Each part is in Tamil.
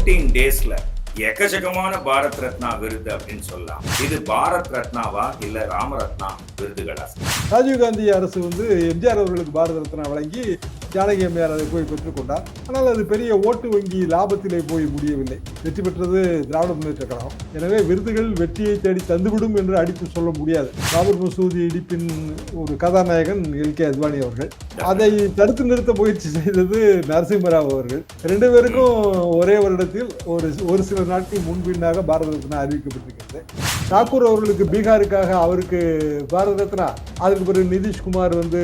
ஃபோர்டீன் டேஸ்ல எக்கச்சக்கமான பாரத் ரத்னா விருது அப்படின்னு சொல்லலாம். இது பாரத் ரத்னாவா இல்ல ராமரத்னா விருதுகளா? ராஜீவ்காந்தி அரசு வந்து எம்ஜிஆர் அவர்களுக்கு பாரத ரத்னா வழங்கி ஜானகி அம்மையார் அதை போய் பெற்றுக்கொண்டார் ஆனால் அது பெரிய ஓட்டு வங்கி லாபத்திலே போய் முடியவில்லை. வெற்றி பெற்றது திராவிட முன்னேற்ற கழகம். எனவே விருதுகள் வெற்றியை தேடி தந்துவிடும் என்று அடித்து சொல்ல முடியாது. பாபர் மசூதி இடிப்பின் ஒரு கதாநாயகன் எல் கே அத்வானி அவர்கள். அதை தடுத்து நிறுத்த முயற்சி செய்தது நரசிம்மராவ் அவர்கள். ரெண்டு பேருக்கும் ஒரே வருடத்தில் ஒரு ஒரு சில நாட்கள் முன்பின்னாக பாரத ரத்னா அறிவிக்கப்பட்டிருக்கிறது. தாக்கூர் அவர்களுக்கு பீகாருக்காக அவருக்கு பாரத ரத்னா அதுக்கு பிறகு நிதிஷ்குமார் வந்து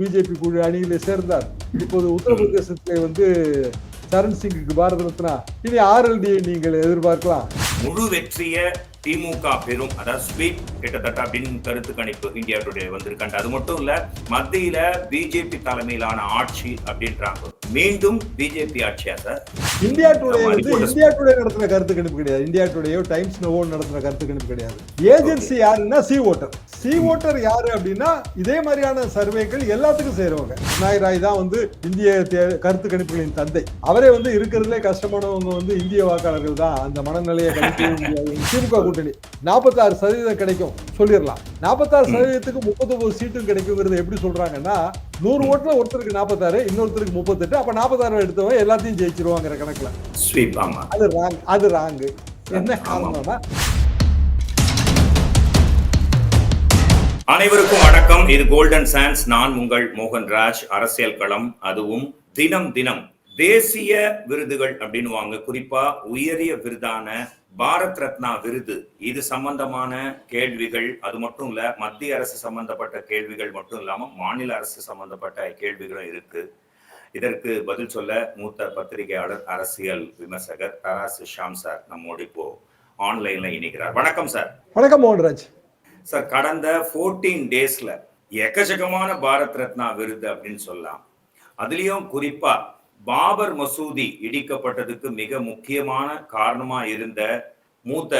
பிஜேபி குழு அணியிலே சேர்ந்தார். இப்போது உத்தரப்பிரதேசத்திலே வந்து சரண் சிங்குக்கு பாரத ரத்னா. இனி ஆர்எல்டியை நீங்கள் எதிர்பார்க்கலாம். முழு வெற்றிய திமுக பெரும் அதாவது ஸ்வீப் கிட்டத்தட்ட அப்படின்னு கருத்து கணிப்பு இந்தியா டுடே வந்திருக்காங்க அது மட்டும் இல்ல மத்தியில பிஜேபி தலைமையிலான ஆட்சி அப்படின்றாங்க. மீண்டும் பிஜேபி ஆட்சியா சார்? இந்தியா டுடே வந்து இந்தியா டுடே நடத்தின கருத்து கணிப்பு கிடையாது. இந்தியா டுடேயோ டைம்ஸ் நோவோ நடத்தின கருத்து கணிப்பு கிடையாது. ஏஜென்சி யாருன்னா சி ஓட்டர் சி ஓட்டர் யாரு அப்படின்னா இதே மாதிரியான சர்வேக்கள் எல்லாத்துக்கும் செய்றவங்க விநாயகர் ராய் தான் வந்து இந்திய கருத்து கணிப்புகளின் தந்தை. அவரே வந்து இருக்கிறதுலே கஷ்டமானவங்க வந்து இந்திய வாக்காளர்கள் தான். அந்த மனநிலையை கணிக்கவே முடியாது. திமுக கூட்டணி. நாற்பத்தாறு சதவீதம் கிடைக்கும். சொல்லிடலாம். நாற்பத்தாறு சதவீதத்துக்கு முப்பத்தொன்பது சீட்டும் கிடைக்குங்கிறது எப்படி சொல்றாங்கன்னா நூறு ஓட்டுல ஒருத்தருக்கு நாற்பத்தாறு இன்னொருத்தருக்கு முப்பத்தெட்டு அப்ப நாற்பத்தாறு எடுத்தவங்க எல்லாத்தையும் ஜெயிச்சிருவாங்கிற கணக்குல. அது ராங் அது ராங்கு என்ன காரணம்னா? அனைவருக்கும் வணக்கம். இது கோல்டன் சான்ஸ் நான் உங்கள் மோகன்ராஜ் அரசியல் களம். அதுவும் தினம் தினம் தேசிய விருதுகள் அப்படின்னுவாங்க குறிப்பா உயரிய விருதான பாரத் ரத்னா விருது. இது சம்பந்தமான கேள்விகள் அது மட்டும் இல்ல மத்திய அரசு சம்பந்தப்பட்ட கேள்விகள் மட்டும் இல்லாம மாநில அரசு சம்பந்தப்பட்ட கேள்விகளும் இருக்கு. இதற்கு பதில் சொல்ல மூத்த பத்திரிகையாளர் அரசியல் விமர்சகர் தராசு ஷாம் சார் நம்மோடு இப்போ ஆன்லைன்ல இணைக்கிறார் வணக்கம் சார். வணக்கம் மோகன்ராஜ். சார் கடந்த ஃபோர்டீன் டேஸ்ல எக்கச்சக்கமான பாரத் ரத்னா விருது அப்படின்னு சொல்லலாம். அதுலயும் குறிப்பா பாபர் மசூதி இடிக்கப்பட்டதுக்கு மிக முக்கியமான காரணமா இருந்த மூத்த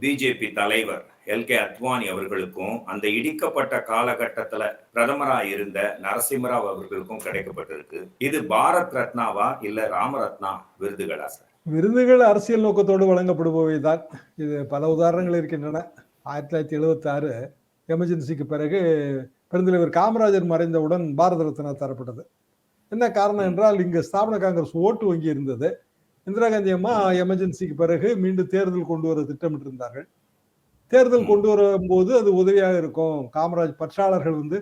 பிஜேபி தலைவர் எல் கே அத்வானி அவர்களுக்கும் அந்த இடிக்கப்பட்ட காலகட்டத்துல பிரதமரா இருந்த நரசிம்மராவ் அவர்களுக்கும் கிடைக்கப்பட்டிருக்கு. இது பாரத் ரத்னாவா இல்ல ராமரத்னா விருதுகளா சார்? விருதுகள் அரசியல் நோக்கத்தோடு வழங்கப்படுபவை தான். இது பல உதாரணங்கள் இருக்கின்றன. ஆயிரத்தி தொள்ளாயிரத்தி எழுபத்தி ஆறு எமர்ஜென்சிக்கு பிறகு பெருந்தலைவர் காமராஜர் மறைந்தவுடன் பாரத ரத்னா தரப்பட்டது. என்ன காரணம் என்றால் இங்கு ஸ்தாபன காங்கிரஸ் ஓட்டு வங்கி இருந்தது. இந்திரா காந்தி அம்மா எமர்ஜென்சிக்கு பிறகு மீண்டும் தேர்தல் கொண்டு வர திட்டமிட்டிருந்தார்கள். தேர்தல் கொண்டு வரும்போது அது உதவியாக இருக்கும். காமராஜ் பற்றாளர்கள் வந்து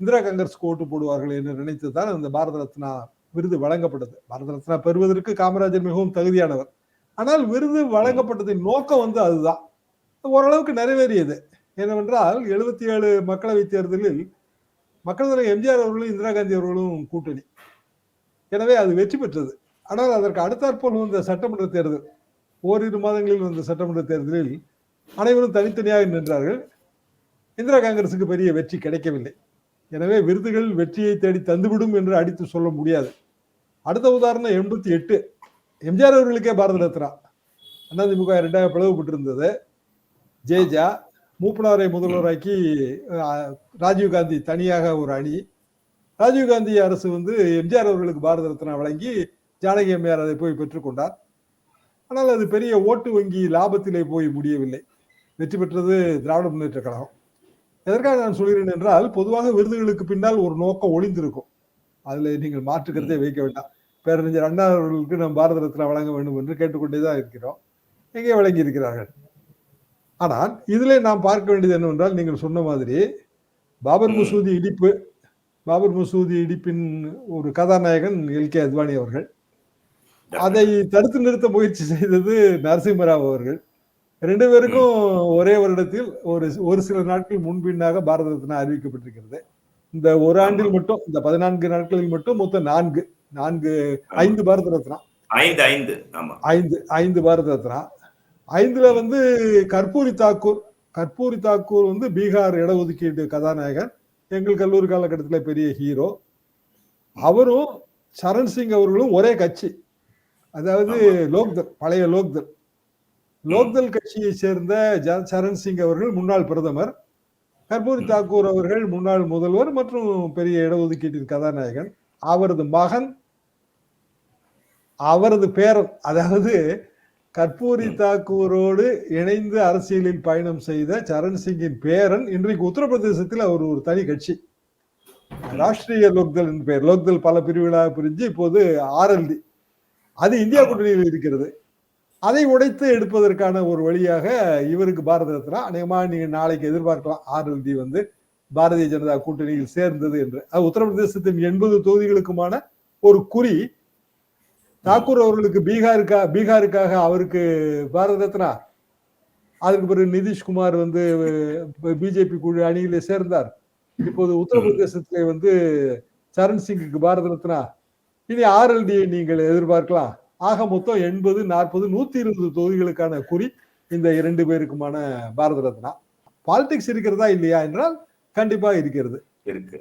இந்திரா காங்கிரஸ்க்கு ஓட்டு போடுவார்கள் என்று நினைத்து தான் அந்த பாரத ரத்னா விருது வழங்கப்பட்டது. பாரத ரத்னா பெறுவதற்கு காமராஜர் மிகவும் தகுதியானவர். ஆனால் விருது வழங்கப்பட்டதின் நோக்கம் வந்து அதுதான். ஓரளவுக்கு நிறைவேறியது. என்னவென்றால் எழுபத்தி ஏழு மக்களவை தேர்தலில் மக்கள் தலைவர் எம்ஜிஆர் அவர்களும் இந்திரா காந்தி அவர்களும் கூட்டணி. எனவே அது வெற்றி பெற்றது. ஆனால் அதற்கு அடுத்தாற்போல் வந்த சட்டமன்ற தேர்தல் ஓரிரு மாதங்களில் வந்த சட்டமன்ற தேர்தலில் அனைவரும் தனித்தனியாக நின்றார்கள். இந்திரா காங்கிரசுக்கு பெரிய வெற்றி கிடைக்கவில்லை. எனவே விருதுகள் வெற்றியை தேடி தந்துவிடும் என்று அடித்து சொல்ல முடியாது. அடுத்த உதாரணம் எண்பத்தி எட்டு. எம்ஜிஆர் அவர்களுக்கே பாரத ரத்னா. அதிமுக ரெண்டாக பிளவுபட்டிருந்தது. ஜேஜா மூப்பனாரை முதல்வராக்கி ராஜீவ்காந்தி தனியாக ஒரு அணி. ராஜீவ்காந்தி அரசு வந்து எம்ஜிஆர் அவர்களுக்கு பாரத ரத்னா வழங்கி ஜானகி அம்மையார் அதை போய் பெற்றுக்கொண்டார் ஆனால் அது பெரிய ஓட்டு வங்கி லாபத்திலே போய் முடியவில்லை. வெற்றி பெற்றது திராவிட முன்னேற்ற கழகம். எதற்காக நான் சொல்கிறேன் என்றால் பொதுவாக விருதுகளுக்கு பின்னால் ஒரு நோக்கம் ஒளிந்திருக்கும். அதில் நீங்கள் மாற்றுக்கிறதே வைக்க வேண்டாம். பேரறிஞர் அண்ணா அவர்களுக்கு நாம் பாரத ரத்னா வழங்க வேண்டும் என்று கேட்டுக்கொண்டே தான் இருக்கிறோம். எங்கே வழங்கி இருக்கிறார்கள்? ஆனால் இதிலே நாம் பார்க்க வேண்டியது என்னவென்றால் நீங்கள் சொன்ன மாதிரி பாபர் மசூதி இடிப்பு பாபர் மசூதி இடிப்பின் ஒரு கதாநாயகன் எல் கே அத்வானி அவர்கள். அதை தடுத்து நிறுத்த முயற்சி செய்தது நரசிம்மராவ் அவர்கள். ரெண்டு பேருக்கும் ஒரே வருடத்தில் ஒரு ஒரு சில நாட்கள் முன்பின்னாக பாரத ரத்னா அறிவிக்கப்பட்டிருக்கிறது. இந்த ஒரு ஆண்டில் மட்டும் இந்த பதினான்கு நாட்களில் மட்டும் மொத்தம் நான்கு நான்கு ஐந்து பாரத ரத்னா. ஐந்து ஐந்து ஐந்து ஐந்து பாரத ரத்னா. ஐந்துல வந்து கற்பூரி தாக்கூர் கற்பூரி தாக்கூர் வந்து பீகார் இடஒதுக்கீடு கதாநாயகன். எங்கள் கல்லூரி காலகட்டத்தில் பெரிய ஹீரோ அவரும் சரண் சிங் அவர்களும் ஒரே கட்சி. அதாவது லோக்தல் பழைய லோக்தல். லோக்தல் கட்சியை சேர்ந்த சரண் சிங் அவர்கள் முன்னாள் பிரதமர். கற்பூரி தாக்கூர் அவர்கள் முன்னாள் முதல்வர் மற்றும் பெரிய இடஒதுக்கீட்டின் கதாநாயகன். அவரது மகன் அவரது பேரன் அதாவது கற்பூரி தாக்கூரோடு இணைந்து அரசியலில் பயணம் செய்த சரண் சிங்கின் பேரன் இன்றைக்கு உத்தரப்பிரதேசத்தில் அவர் ஒரு தனி கட்சி. ராஷ்டிரிய லோக்தல் என்று பெயர் லோக்தல் பல பிரிவுகளாக பிரிஞ்சு இப்போது ஆர்எல்டி அது இந்தியா கூட்டணியில் இருக்கிறது. அதை உடைத்து எடுப்பதற்கான ஒரு வழியாக இவருக்கு பாரத ரத்னா அநேகமா நீங்க நாளைக்கு எதிர்பார்க்கலாம் ஆர்எல்டி வந்து பாரதிய ஜனதா கூட்டணியில் சேர்ந்தது என்று. அது உத்தரப்பிரதேசத்தின் எண்பது தொகுதிகளுக்குமான ஒரு குறி தாக்கூர் அவர்களுக்கு பீகாருக்கா பீகாருக்காக அவருக்கு பாரத ரத்னா? அதுக்கு பிறகு நிதிஷ்குமார் வந்து பிஜேபி குழு அணியிலே சேர்ந்தார். இப்போது உத்தரப்பிரதேசத்திலே வந்து சரண் சிங்குக்கு பாரத ரத்னா. இனி ஆர்எல்டியை நீங்கள் எதிர்பார்க்கலாம். ஆக மொத்தம் எண்பது நாற்பது நூத்தி இருபது தொகுதிகளுக்கான குறி இந்த இரண்டு பேருக்குமான பாரத ரத்னா. பாலிடிக்ஸ் இருக்கிறதா இல்லையா என்றால் கண்டிப்பா இருக்கிறது. இருக்கு.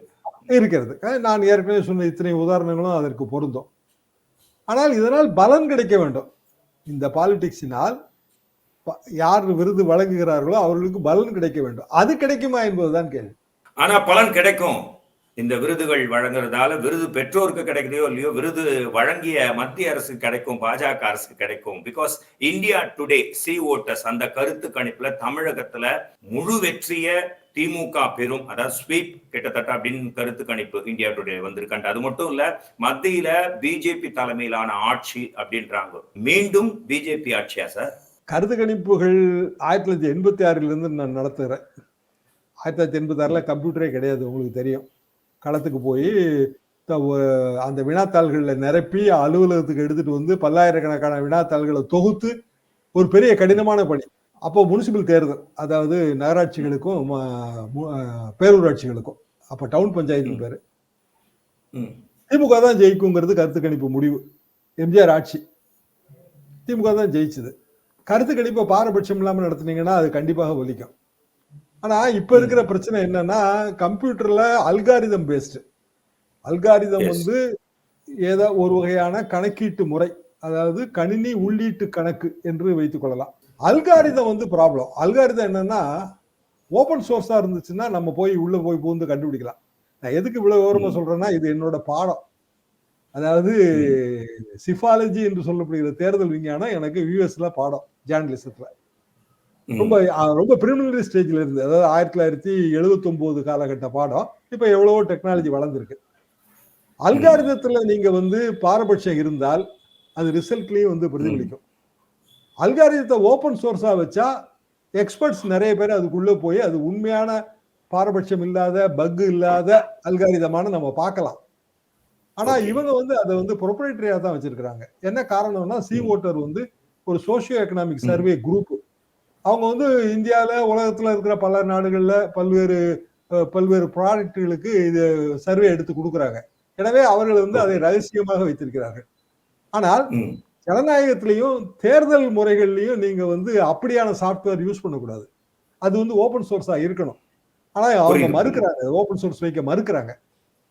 இருக்கிறது. நான் ஏற்கனவே சொன்ன இத்தனை உதாரணங்களும் அதற்கு பொருந்தும். ஆனால் இதனால் பலன் கிடைக்க வேண்டும். இந்த பாலிடிக்ஸினால் யார் விருது வழங்குகிறார்களோ அவர்களுக்கு பலன் கிடைக்க வேண்டும். அது கிடைக்குமா என்பதுதான் கேள்வி. ஆனா பலன் கிடைக்கும். இந்த விருதுகள் வழங்குறதால விருது பெற்றோருக்கு கிடைக்குதையோ இல்லையோ விருது வழங்கிய மத்திய அரசு கிடைக்கும் பாஜக அரசு கிடைக்கும். Because India Today C voters அந்த கருத்து கணிப்புல தமிழகத்துல முழு வெற்றிய திமுக பெரும் அதாவது ஸ்வீப் கிட்டத்தட்ட அப்படின்னு கருத்து கணிப்பு இந்தியா டுடே வந்திருக்காண்டு அது மட்டும் இல்ல மத்தியில பிஜேபி தலைமையிலான ஆட்சி அப்படின்றாங்க. மீண்டும் பிஜேபி ஆட்சியா சார் கருத்து கணிப்புகள் ஆயிரத்தி தொள்ளாயிரத்தி எண்பத்தி ஆறுல இருந்து நான் நடத்துகிறேன் ஆயிரத்தி தொள்ளாயிரத்தி எண்பத்தி ஆறுல கம்ப்யூட்டரே கிடையாது உங்களுக்கு தெரியும். களத்துக்கு போய் அந்த வினாத்தாள்களில் நிரப்பி அலுவலகத்துக்கு எடுத்துட்டு வந்து பல்லாயிரக்கணக்கான வினாத்தாள்களை தொகுத்து ஒரு பெரிய கடினமான பணி. அப்போ முனிசிபல் தேர்தல் அதாவது நகராட்சிகளுக்கும் பேரூராட்சிகளுக்கும். அப்போ டவுன் பஞ்சாயத்து பேர். திமுக தான் ஜெயிக்குங்கிறது கருத்து கணிப்பு முடிவு. எம்ஜிஆர் ஆட்சி. திமுக தான் ஜெயிச்சது. கருத்து கணிப்பை பாரபட்சம் இல்லாம நடத்துனீங்கன்னா அது கண்டிப்பாக ஒலிக்கும். ஆனா இப்ப இருக்கிற பிரச்சனை என்னன்னா கம்ப்யூட்டர்ல அல்காரிதம் பேஸ்டு அல்காரிதம். வந்து ஏதோ ஒரு வகையான கணக்கீட்டு முறை. அதாவது கணினி உள்ளீட்டு கணக்கு என்று வைத்துக் கொள்ளலாம். அல்காரிதம் வந்து ப்ராப்ளம் அல்காரிதம் என்னன்னா ஓபன் சோர்ஸா இருந்துச்சுன்னா நம்ம போய் உள்ள போய் பூந்து கண்டுபிடிக்கலாம். நான் எதுக்கு இவ்வளவு விவரமா. சொல்றேன்னா இது என்னோட பாடம். அதாவது சிஃபாலஜி என்று சொல்லப்படுகிற தேர்தல் விஞ்ஞானம் எனக்கு யூஎஸ்ல பாடம் ஜேர்னலிசத்துல. ரொம்ப ரொம்ப பிரிமினரி ஸ்டேஜ்ல இருந்து அதாவது ஆயிரத்தி தொள்ளாயிரத்தி எழுபத்தி ஒன்பது காலகட்ட பாடம் இப்ப எவ்வளவோ டெக்னாலஜி வளர்ந்துருக்கு அல்காரிதத்துல நீங்க வந்து பாரபட்சம் இருந்தால் அது ரிசல்ட்லயும் வந்து பிரதிபலிக்கும் அல்காரிதத்தை ஓபன் சோர்ஸா வச்சா எக்ஸ்பர்ட்ஸ் நிறைய பேர் அதுக்குள்ள போய் அது உண்மையான பாரபட்சம் இல்லாத பக் இல்லாத அல்காரிதமான நம்ம பார்க்கலாம் ஆனா. இவங்க வந்து அதை வந்து ப்ரொப்ரேட்டரியா தான் வச்சிருக்கிறாங்க என்ன காரணம்னா சி. ஓட்டர் வந்து ஒரு சோஷியோ எக்கனாமிக். சர்வே குரூப் அவங்க வந்து இந்தியால உலகத்துல இருக்கிற பல நாடுகள்ல பல்வேறு பல்வேறு ப்ராடக்ட்களுக்கு இது சர்வே எடுத்து கொடுக்குறாங்க. எனவே அவர்கள் வந்து அதை ரகசியமாக வைத்திருக்கிறார்கள். ஆனால். ஜனநாயகத்திலையும் தேர்தல் முறைகள்லையும் நீங்க வந்து அப்படியான சாஃப்ட்வேர் யூஸ் பண்ணக்கூடாது. அது வந்து ஓபன் சோர்ஸா இருக்கணும். ஆனா அவங்க. மறுக்கிறாங்க. ஓபன் சோர்ஸ் வைக்க மறுக்கிறாங்க.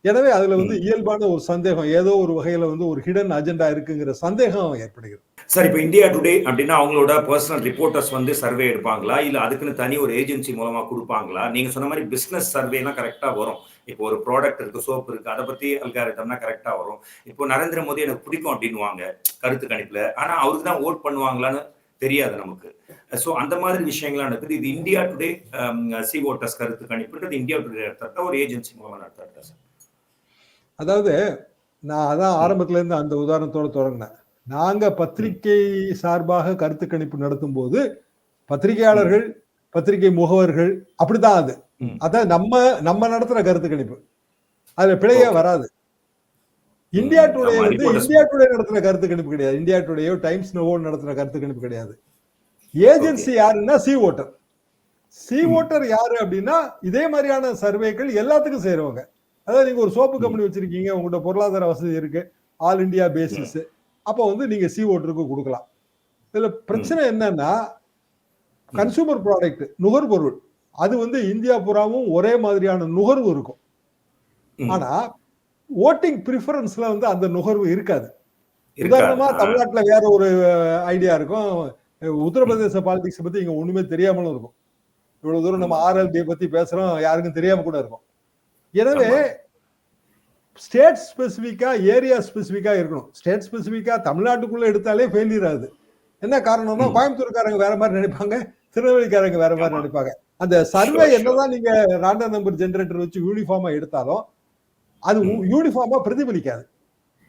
எனவே அதுல வந்து இயல்பான ஒரு சந்தேகம் ஏதோ ஒரு வகையில வந்து ஒரு ஹிடன் அஜெண்டா இருக்குங்கிற சந்தேகம் ஏற்படுகிறது. சார் இப்போ இந்தியா டுடே அப்படின்னா அவங்களோட பர்சனல் ரிப்போர்ட்டர்ஸ் வந்து சர்வே எடுப்பாங்களா? இல்லை அதுக்குன்னு தனி ஒரு ஏஜென்சி மூலமாக கொடுப்பாங்களா? நீங்கள் சொன்ன மாதிரி பிஸ்னஸ் சர்வேலாம் கரெக்டாக வரும். இப்போ ஒரு ப்ராடக்ட் இருக்குது சோப் இருக்குது அதை பற்றி அல்காரிட்டம்னா கரெக்டாக வரும். இப்போ நரேந்திர மோடி எனக்கு பிடிக்கும் அப்படின்னுவாங்க கருத்து கணிப்பில். ஆனால் அவருக்கு தான் ஓட் பண்ணுவாங்களான்னு தெரியாது நமக்கு. ஸோ அந்த மாதிரி விஷயங்கள்லாம் நடக்குது. இது இந்தியா டுடே சி ஓட்டர்ஸ் கருத்து கணிப்புன்றது இந்தியா டுடே நடத்துறதா? ஒரு ஏஜென்சி மூலமாக நடத்துறதா சார்? அதாவது நான் அதான் ஆரம்பத்துலேருந்து அந்த உதாரணத்தோட தொடங்கினேன். நாங்க பத்திரிகை சார்பாக கருத்து கணிப்பு நடத்தும் போது பத்திரிகையாளர்கள் பத்திரிகை முகவர்கள் அப்படிதான் அது. அதான் நம்ம நம்ம நடத்துற கருத்து கணிப்பு. அதுல பிழையே. வராது. இந்தியா டுடே வந்து இந்தியா டுடே நடத்துற கருத்து கணிப்பு கிடையாது. இந்தியா டுடேயோ டைம்ஸ் நோவோ நடத்துற கருத்து கணிப்பு கிடையாது. ஏஜென்சி யாருன்னா சி ஓட்டர் சி. ஓட்டர் யாரு அப்படின்னா இதே மாதிரியான சர்வேக்கள் எல்லாத்துக்கும் செய்றவங்க அதாவது நீங்க ஒரு சோப்பு கம்பெனி வச்சிருக்கீங்க உங்கள்ட்ட பொருளாதார வசதி இருக்கு ஆல் இந்தியா பேசிஸ் அப்போ வந்து நீங்க சி ஓட்டருக்கு கொடுக்கலாம். இதுல பிரச்சனை என்னன்னா கன்சூமர் ப்ராடக்ட் நுகர்பொருள் அது வந்து இந்தியா பூராவும் ஒரே மாதிரியான நுகர்வு இருக்கும். ஆனா ஓட்டிங் ப்ரிஃபரன்ஸ்ல வந்து அந்த நுகர்வு இருக்காது. இருக்கா? உதாரணமா தமிழ்நாட்டுல வேற ஒரு ஐடியா இருக்கும். உத்தரப்பிரதேச பாலிடிக்ஸ் பத்தி இங்க ஒண்ணுமே தெரியாமலும் இருக்கும். இவ்வளவு தூரம் நம்ம ஆர்எல்டி பத்தி பேசுறோம் யாருக்கும் தெரியாம கூட இருக்கும். எனவே ஸ்டேட் ஸ்பெசிஃபிக்கா ஏரியா ஸ்பெசிஃபிக்கா இருக்கணும். ஸ்டேட் ஸ்பெசிஃபிக்கா தமிழ்நாட்டுக்குள்ள எடுத்தாலே ஃபெயிலியர் ஆகுது. என்ன காரணம்னா. கோயம்புத்தூர்காரங்க வேற மாதிரி நினைப்பாங்க திருநெல்வேலிக்காரங்க வேற மாதிரி. நினைப்பாங்க. அந்த சர்வே sure. என்னதான் நீங்க ராண்டம் நம்பர் ஜெனரேட்டர் வச்சு யூனிஃபார்மா எடுத்தாலும் அது. யூனிஃபார்மா பிரதிபலிக்காது.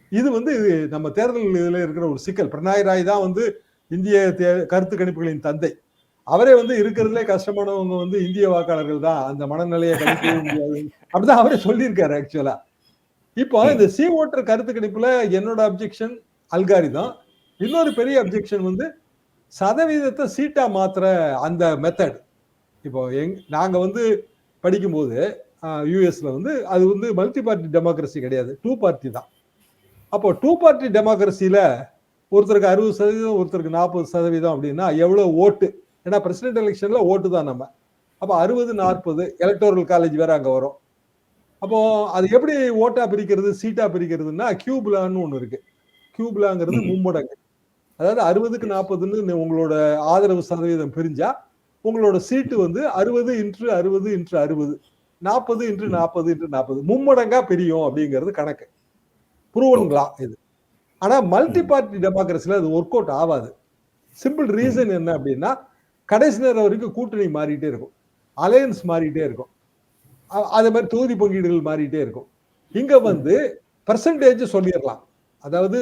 இது வந்து இது நம்ம தேர்தல் இதுல இருக்கிற ஒரு சிக்கல். பிரணாய் ராய் தான் வந்து இந்திய தே- கருத்து கணிப்புகளின் தந்தை. அவரே வந்து இருக்கிறதுலே கஷ்டமானவங்க வந்து இந்திய வாக்காளர்கள் தான். அந்த மனநிலையை கணிக்கவே முடியாது. அப்படிதான் அவரே சொல்லியிருக்காரு ஆக்சுவலா இப்போ. இந்த சி ஓட்டர் கருத்து கணிப்புல என்னோட அப்ஜெக்ஷன் அல்காரி தான். இன்னொரு பெரிய அப்ஜெக்ஷன் வந்து சதவீதத்தை சீட்டா மாத்துற அந்த மெத்தட் இப்போ எங் நாங்க வந்து படிக்கும்போது யூஎஸ்ல வந்து அது வந்து மல்டி பார்ட்டி டெமோக்ரஸி கிடையாது. டூ பார்ட்டி தான். அப்போ டூ பார்ட்டி டெமோக்ரஸியில ஒருத்தருக்கு அறுபது சதவீதம் ஒருத்தருக்கு நாற்பது சதவீதம் அப்படின்னா எவ்வளவு ஓட்டு? ஏன்னா பிரசிடென்ட் எலெக்ஷன்ல ஓட்டு தான் நம்ம. அப்போ அறுபது நாற்பது எலக்டோரல் காலேஜ் வேற அங்க வரும். அப்போ அது எப்படி ஓட்டா பிரிக்கிறது சீட்டா பிரிக்கிறதுன்னா கியூப்லான்னு ஒண்ணு இருக்கு. கியூப்லாங்கிறது. மும்மடங்கு. அதாவது அறுபதுக்கு நாற்பதுன்னு உங்களோட ஆதரவு சதவீதம் பிரிஞ்சா உங்களோட சீட்டு வந்து அறுபது இன்ற்று அறுபது இன்ற்று அறுபது. நாற்பது இன்ற்று நாற்பது இன்ற்று நாற்பது. மும்மடங்கா பிரியும் அப்படிங்கிறது கணக்கு. ப்ரூவன்களா இது. ஆனா மல்டி பார்ட்டி டெமோக்ரஸில அது ஒர்க் அவுட் ஆகாது. சிம்பிள் ரீசன் என்ன அப்படின்னா கடைசி நேரம் வரைக்கும் கூட்டணி மாறிட்டே இருக்கும். அலையன்ஸ் மாறிட்டே இருக்கும். அதே மாதிரி தொகுதி பங்கீடுகள் மாறிட்டே இருக்கும். இங்க வந்து பெர்சன்டேஜ் சொல்லிடலாம். அதாவது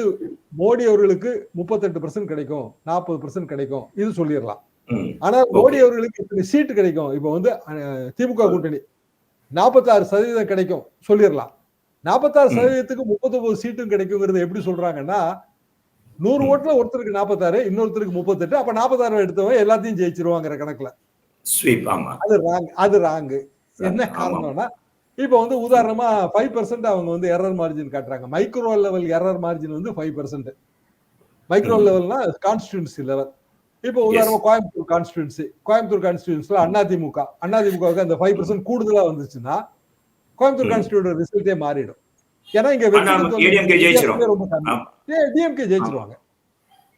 மோடி அவர்களுக்கு முப்பத்தெட்டு பர்சன்ட் கிடைக்கும் நாற்பது பர்சன்ட் கிடைக்கும் இது சொல்லிடலாம். ஆனா மோடி அவர்களுக்கு இத்தனை சீட்டு கிடைக்கும்? இப்போ வந்து திமுக கூட்டணி நாற்பத்தாறு சதவீதம் கிடைக்கும் சொல்லிடலாம். நாற்பத்தாறு. சதவீதத்துக்கு முப்பத்தொன்பது சீட்டும் கிடைக்குங்கிறத எப்படி சொல்றாங்கன்னா நூறு. ஓட்டுல ஒருத்தருக்கு நாற்பத்தாறு இன்னொருத்தருக்கு முப்பத்தெட்டு அப்ப நாற்பத்தாறு எடுத்தவன் எல்லாத்தையும் ஜெயிச்சிருவாங்கிற கணக்குல. அது ராங் அது ராங்கு என்ன. காரணம்னா இப்போ வந்து உதாரணமா ஃபைவ் பர்சன்ட் அவங்க வந்து எரர் மார்ஜின் காட்டுறாங்க. மைக்ரோ லெவல் எரர் மார்ஜின் வந்து ஃபைவ் பர்சன்ட் மைக்ரோ. லெவல்னா கான்ஸ்டியூன்சி லெவல் இப்போ உதாரணமா கோயம்புத்தூர் கான்ஸ்டியூன்சி கோயம்புத்தூர் கான்ஸ்டியூன்சில அதிமுக அதிமுகவுக்கு அந்த ஃபைவ் பர்சன்ட் கூடுதலா வந்துச்சுன்னா கோயம்புத்தூர். கான்ஸ்டியூட் ரிசல்ட்டே மாறிடும். ஏன்னா இங்க டிஎம்கே ஜெயிச்சிருவாங்க.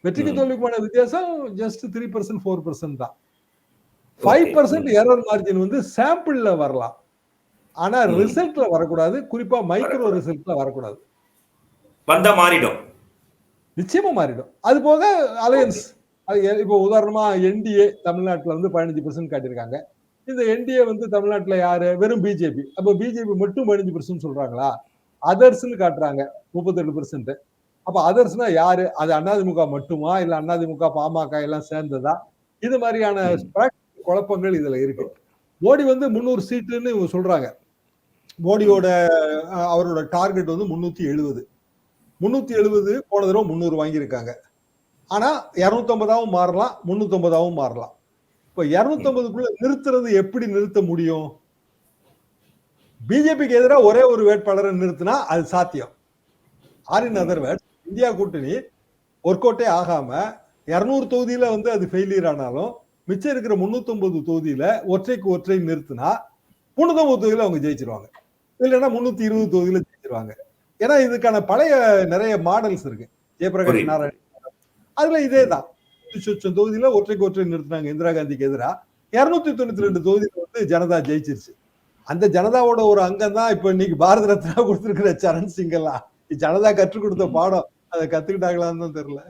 வெற்றிக்கு. தோல்விக்குமான வித்தியாசம் just three percent four percent தான். ஃபைவ். பர்சன்ட் எரர் மார்ஜின் வந்து சாம்பிள்ல வரலாம். ஆனா. ரிசல்ட்ல வரக்கூடாது. குறிப்பா மைக்ரோ ரிசல்ட்ல வரக்கூடாது. வந்தா மாறிடும். நிச்சயமா மாறிடும். அது போக அலையன்ஸ் இப்போ உதாரணமா என்டிஏ தமிழ்நாட்டுல வந்து பதினஞ்சு பர்சன்ட் காட்டியிருக்காங்க. இந்த என்டிஏ வந்து தமிழ்நாட்டுல யாரு? வெறும் பிஜேபி அப்போ பிஜேபி மட்டும் பதினஞ்சு பர்சன்ட் சொல்றாங்களா? அதர்ஸ்னு காட்டுறாங்க. முப்பத்தெட்டு பர்சன்ட் அப்ப அதர்ஸ்னா யாரு? அது அதிமுக மட்டுமா? இல்ல அதிமுக பாமக எல்லாம் சேர்ந்ததா? இது மாதிரியான குழப்பங்கள் இதுல இருக்கு. மோடி வந்து முந்நூறு சீட்டுன்னு இவங்க சொல்றாங்க. மோடியோட அவரோட டார்கெட் வந்து முன்னூத்தி எழுபது முன்னூத்தி எழுபது போன தடவை முந்நூறு வாங்கியிருக்காங்க. ஆனா இருநூத்தொன்பதாவும் மாறலாம் முன்னூத்தொன்பதாவும் மாறலாம். இப்ப இருநூத்தொன்பதுக்குள்ள நிறுத்துறது எப்படி நிறுத்த முடியும்? பிஜேபிக்கு எதிராக ஒரே ஒரு வேட்பாளரை நிறுத்தினா அது சாத்தியம். ஆர் இன் இந்தியா கூட்டணி ஒர்க் அவுட்டே ஆகாம இருநூறு தொகுதியில வந்து அது ஃபெயிலியர் ஆனாலும் மிச்சம் இருக்கிற முன்னூத்தொன்பது தொகுதியில ஒற்றைக்கு ஒற்றை நிறுத்தினா முன்னூத்தொன்பது தொகுதியில அவங்க ஜெயிச்சிருவாங்க. இல்லைன்னா முன்னூத்தி இருபது தொகுதியில ஜெயிச்சிருவாங்க. ஏன்னா இதுக்கான பழைய நிறைய மாடல்ஸ் இருக்கு. ஜெயபிரகாஷ். நாராயண். அதுல இதே தான் சொச்சம் தொகுதியில ஒற்றைக்கு ஒற்றை நிறுத்தினாங்க இந்திரா காந்திக்கு எதிராக இருநூத்தி தொண்ணூத்தி ரெண்டு தொகுதியில வந்து ஜனதா ஜெயிச்சிருச்சு. அந்த ஜனதாவோட ஒரு அங்கம் தான் இப்ப இன்னைக்கு பாரத ரத்னா கொடுத்திருக்கிற சரண் சிங் எல்லாம். ஜனதா கற்றுக் கொடுத்த பாடம். அதை கத்துக்கிட்டாங்களான்னு தான் தெரியல.